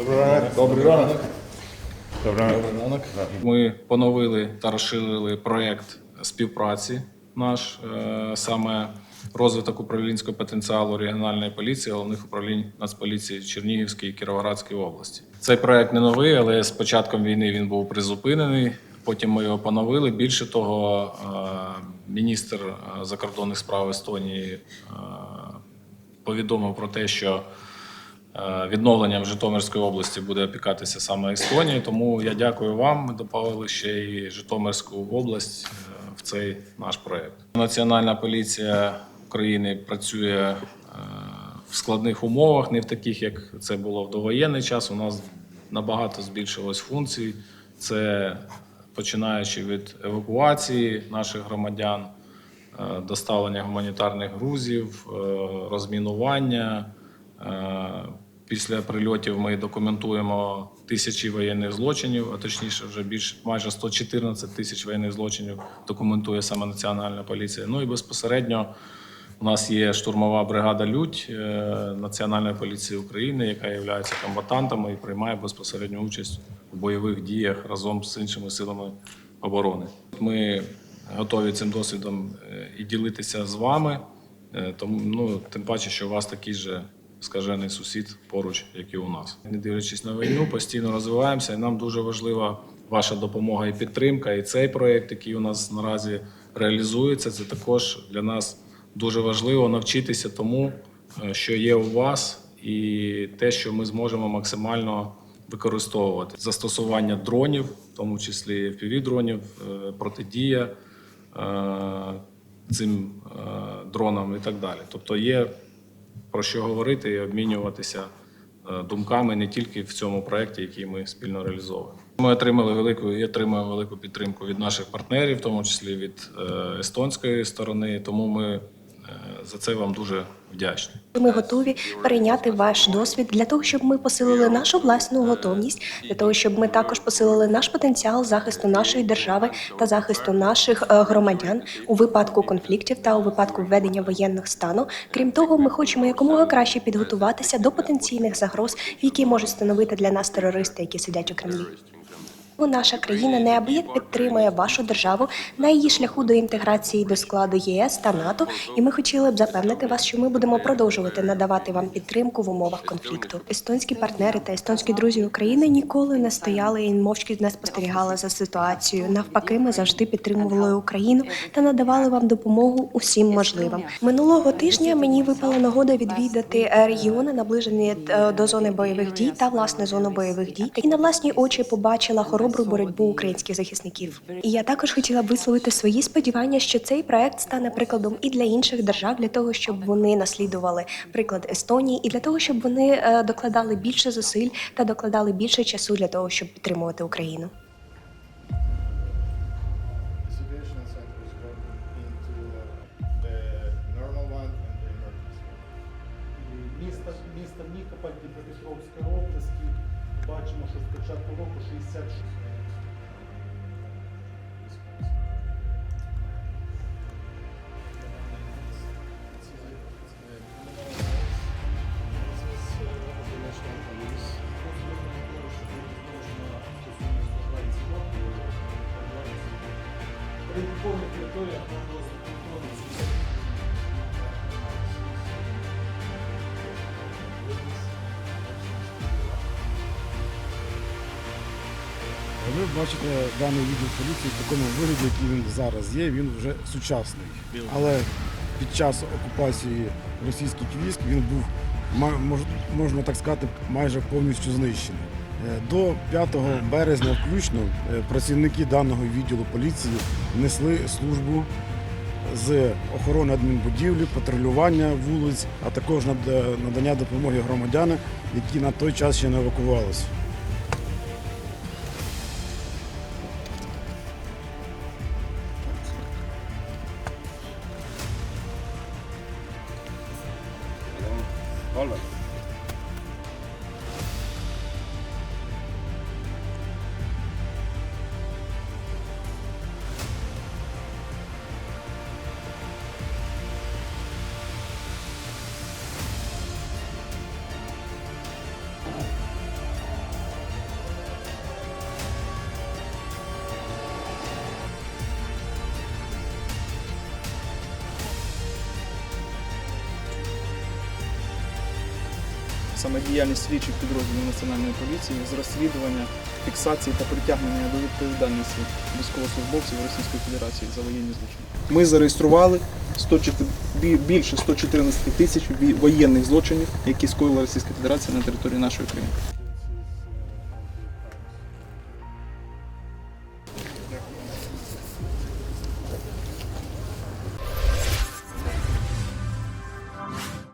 Добрий ранок. Добрий ранок. Добрий ранок. Добрий ранок. Ми поновили та розширили проєкт співпраці наш, е, саме розвиток управлінського потенціалу регіональної поліції, головних управлінь Нацполіції Чернігівської і Кіровоградської області. Цей проєкт не новий, але з початком війни він був призупинений. Потім ми його поновили. Більше того, е, міністр е, закордонних справ Естонії повідомив про те, що Відновленням Житомирської області буде опікатися саме Естонія. Тому я дякую вам. Ми додали ще і Житомирську область е, в цей наш проект. Національна поліція України працює е, в складних умовах, не в таких, як це було в довоєнний час. У нас набагато збільшилось функцій. Це починаючи від евакуації наших громадян, е, доставлення гуманітарних грузів, е, розмінування. Е, Після прильотів ми документуємо тисячі воєнних злочинів, а точніше, вже більше майже 114 тисяч воєнних злочинів документує саме Національна поліція. Ну і безпосередньо у нас є штурмова бригада Людь е, Національної поліції України, яка є комбатантами і приймає безпосередню участь у бойових діях разом з іншими силами оборони. Ми готові цим досвідом е, і ділитися з вами. Тому ну тим паче, що у вас такий же скажений сусід поруч, як і у нас. Не дивлячись на війну, постійно розвиваємося, і нам дуже важлива ваша допомога і підтримка. І цей проєкт, який у нас наразі реалізується, це також для нас дуже важливо навчитися тому, е, що є у вас, і те, що ми зможемо максимально використовувати застосування дронів, в тому числі FPV-дронів, е, протидія е, цим дронам і так далі. Тобто є про що говорити і обмінюватися е, думками не тільки в цьому проєкті, який ми спільно реалізовуємо. Ми отримали велику і отримуємо велику підтримку від наших партнерів, в тому числі від е, естонської сторони. Тому ми за це вам дуже вдячні. Ми готові перейняти ваш досвід для того, щоб ми посилили нашу власну готовність, для того, щоб ми також посилили наш потенціал захисту нашої держави та захисту наших е, громадян у випадку конфліктів та у випадку введення воєнного стану. Крім того, ми хочемо якомога краще підготуватися до потенційних загроз, які можуть становити для нас терористи, які сидять у Кремлі. Наша країна неабияк підтримує вашу державу на її шляху до інтеграції до складу єС та НАТО, і ми хотіли б запевнити вас, що ми будемо продовжувати надавати вам підтримку в умовах конфлікту. Естонські партнери та естонські друзі України ніколи не стояли і мовчки не спостерігали за ситуацією. Навпаки, ми завжди підтримували Україну та надавали вам допомогу усім можливим. Минулого тижня мені випала нагода відвідати регіони, наближені е, до зони бойових дій та власне зону бойових дій, і на власні очі побачила хоробру боротьбу українських захисників. І я також хотіла висловити свої сподівання, що цей проект стане прикладом і для інших держав, для того, щоб вони наслідували приклад Естонії, і для того, щоб вони е, докладали більше зусиль та докладали більше часу для того, щоб підтримувати Україну. Місто, місто Нікополь Дніпропетровської області. Бачимо, що з початку року 66. Прикольна територія Ви бачите даний відділ поліції в такому вигляді, який він зараз є, він вже сучасний. Але під час окупації російських військ він був, можна так сказати, майже повністю знищений. Е, До 5 березня включно е, працівники даного відділу поліції несли службу з охорони адмінбудівлі, патрулювання вулиць, а також надання допомоги громадянам, які на той час ще не евакувалися. Olmadı. Саме діяльність слідчих підрозділів Національної поліції з розслідування, фіксації та притягнення до відповідальності військовослужбовців Російської Федерації за воєнні злочини. Ми зареєстрували 104 більше 114 тисяч воєнних злочинів, які скоїла Російська Федерація на території нашої країни.